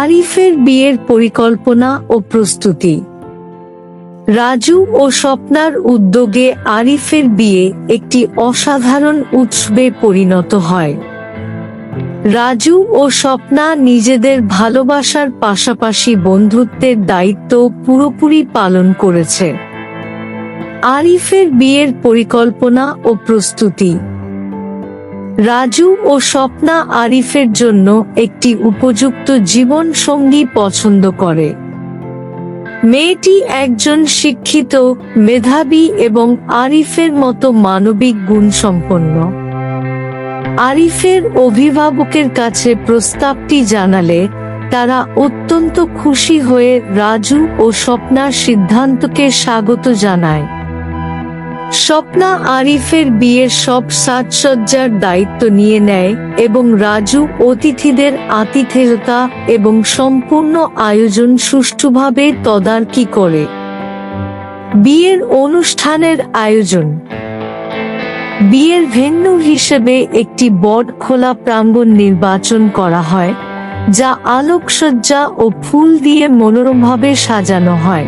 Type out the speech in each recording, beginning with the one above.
আরিফের বিয়ের পরিকল্পনা ও প্রস্তুতি। রাজু ও স্বপ্নার উদ্যোগে আরিফের বিয়ে একটি অসাধারণ উৎসবে পরিণত হয়। রাজু ও স্বপ্না নিজেদের ভালোবাসার পাশাপাশি বন্ধুত্বের দায়িত্ব পুরোপুরি পালন করেছে। আরিফের বিয়ের পরিকল্পনা ও প্রস্তুতি রাজু ও স্বপ্না আরিফের জন্য একটি উপযুক্ত জীবন সঙ্গী পছন্দ করে। মেয়েটি একজন শিক্ষিত, মেধাবী এবং আরিফের মতো মানবিক গুণসম্পন্ন। আরিফের অভিভাবকের কাছে প্রস্তাবটি জানালে তারা অত্যন্ত খুশি হয়ে রাজু ও স্বপ্নার সিদ্ধান্তকে স্বাগত জানায়। স্বপ্না আরিফের বিয়ের সব সাজসজ্জার দায়িত্ব নিয়ে নেয় এবং রাজু অতিথিদের আতিথেয়তা এবং সম্পূর্ণ আয়োজন সুষ্ঠুভাবে তদারকি করে। বিয়ের অনুষ্ঠানের আয়োজন। বিয়ের ভেন্যু হিসেবে একটি বট খোলা প্রাঙ্গণ নির্বাচন করা হয়, যা আলোকসজ্জা ও ফুল দিয়ে মনোরমভাবে সাজানো হয়।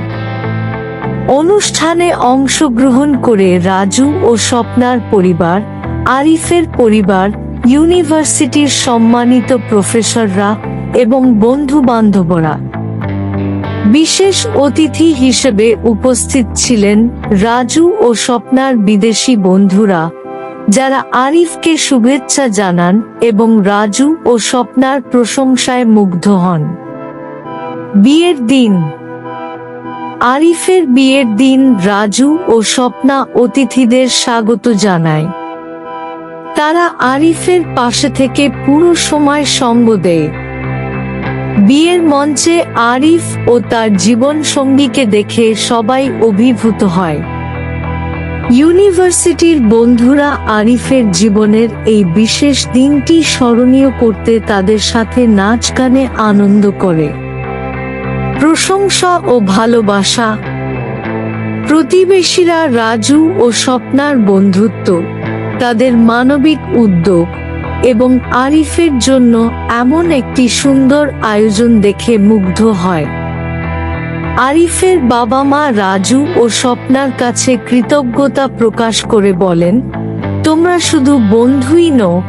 অনুষ্ঠানে অংশগ্রহণ করে রাজু ও স্বপ্নার পরিবার, আরিফের পরিবার, ইউনিভার্সিটির সম্মানিত প্রফেসররা এবং বন্ধু বান্ধবরা বিশেষ অতিথি হিসেবে উপস্থিত ছিলেন রাজু ও স্বপ্নার বিদেশি বন্ধুরা, যারা আরিফকে শুভেচ্ছা জানান এবং রাজু ও স্বপ্নার প্রশংসায় মুগ্ধ হন। বিয়ের দিন আরিফের বিয়ের দিন রাজু ও স্বপ্না অতিথিদের স্বাগত জানায়। তারা আরিফের পাশে থেকে পুরো সময় সঙ্গ দেয়। বিয়ের মঞ্চে আরিফ ও তার জীবন সঙ্গীকে দেখে সবাই অভিভূত হয়। ইউনিভার্সিটির বন্ধুরা আরিফের জীবনের এই বিশেষ দিনটি স্মরণীয় করতে তাদের সাথে নাচ গানে আনন্দ করে। প্রশংসা ও ভালোবাসা। প্রতিবেশীরা রাজু ও স্বপ্নার বন্ধুত্ব, তাদের মানবিক উদ্যোগ এবং আরিফের জন্য এমন একটি সুন্দর আয়োজন দেখে মুগ্ধ হয়। আরিফের বাবা মা রাজু ও স্বপ্নার কাছে কৃতজ্ঞতা প্রকাশ করে বলেন, তোমরা শুধু বন্ধুই নও,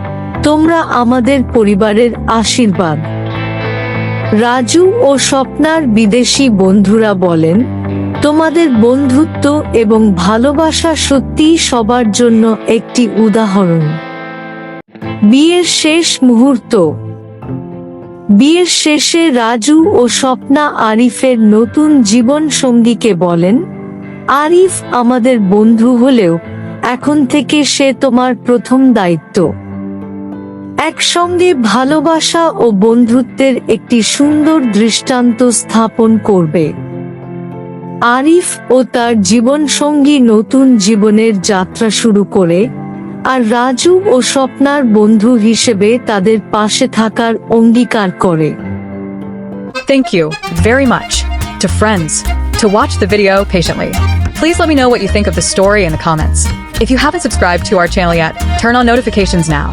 তোমরা আমাদের পরিবারের আশীর্বাদ। রাজু ও স্বপ্নার বিদেশি বন্ধুরা বলেন, তোমাদের বন্ধুত্ব এবং ভালোবাসা সত্যিই সবার জন্য একটি উদাহরণ। বিয়ের শেষ মুহূর্ত। বিয়ের শেষে রাজু ও স্বপ্না আরিফের নতুন জীবন সঙ্গীকে বলেন, আরিফ আমাদের বন্ধু হলেও এখন থেকে সে তোমার প্রথম দায়িত্ব। একসঙ্গে ভালোবাসা ও বন্ধুত্বের একটি সুন্দর দৃষ্টান্ত স্থাপন করবে আরিফ ও তার জীবনসঙ্গী নতুন জীবনের যাত্রা শুরু করে আর রাজু ও স্বপ্নার বন্ধু হিসেবে তাদের পাশে থাকার অঙ্গীকার করে Thank you very much to friends to watch the video patiently. Please let me know what you think of the story in the comments. If you haven't subscribed to our channel yet, turn on notifications now